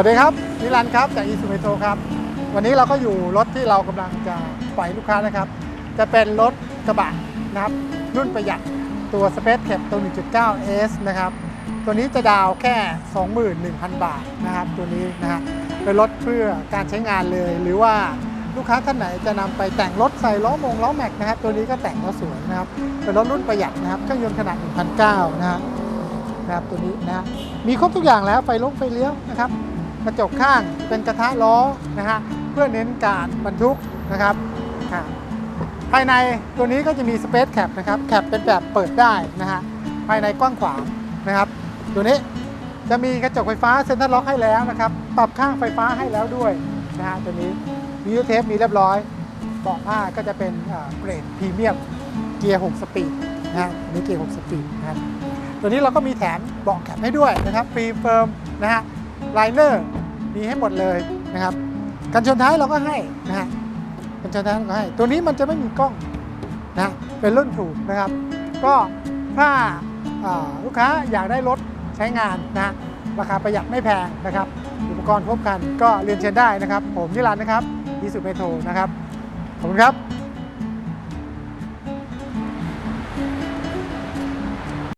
วัสดีครับนิรันดร์ครับจากอีซูเมโทครับ วันนี้เราก็อยู่รถที่เรากำลังจะปล่อยลูกค้านะครับ จะเป็นรถกระบะนะครับ รุ่นประหยัดตัว Space Cap ตัว 1.9S นะครับ ตัวนี้จะดาวแค่ 21,000 บาทนะครับ ตัวนี้นะฮะเป็นรถเพื่อการใช้งานเลย หรือว่าลูกค้าท่านไหนจะนำไปแต่งรถใส่ล้อมงล้อแม็กนะครับ ตัวนี้ก็แต่งแล้วสวยนะครับ เป็นรถรุ่นประหยัดนะครับเครื่องยนต์ขนาด1,900นะฮะนะครับตัวนี้นะฮะมีครบทุกอย่างแล้วไฟลงไฟเลี้ยวนะครับ กระจกข้างเป็นกระทะล้อนะฮะเพื่อเน้นการบรรทุกนะครับภายในตัวนี้ก็จะมี Space Cap นะครับแคปเป็นแบบเปิดได้นะฮะภายในกว้างขวางนะครับ ตัวนี้จะมีกระจกไฟฟ้าเซ็นทรัลล็อกให้แล้วนะครับ ปรับข้างไฟฟ้าให้แล้วด้วยนะฮะตัวนี้วิวเทปมีเรียบร้อยเบาะผ้าก็จะเป็นเกรดพรีเมียมเกียร์ 6 สปีดนะฮะนี่เกียร์ 6 สปีดนะตัวนี้เราก็มีแถมเบาะแคปให้ด้วยนะครับฟรีเฟิร์มนะฮะ ไลเนอร์มีให้หมดเลยนะครับกันชนท้ายเราก็ให้นะฮะกันชนท้ายเราก็ให้ ตัวนี้มันจะไม่มีกล้องนะเป็นรุ่นถูกนะครับ ก็ถ้าลูกค้าอยากได้รถใช้งานนะราคาประหยัดไม่แพงนะครับ อุปกรณ์ครบครันก็เรียนเชิญได้นะครับ ผมนิรันดร์นะครับยีสุเมโทนะครับ ขอบคุณครับ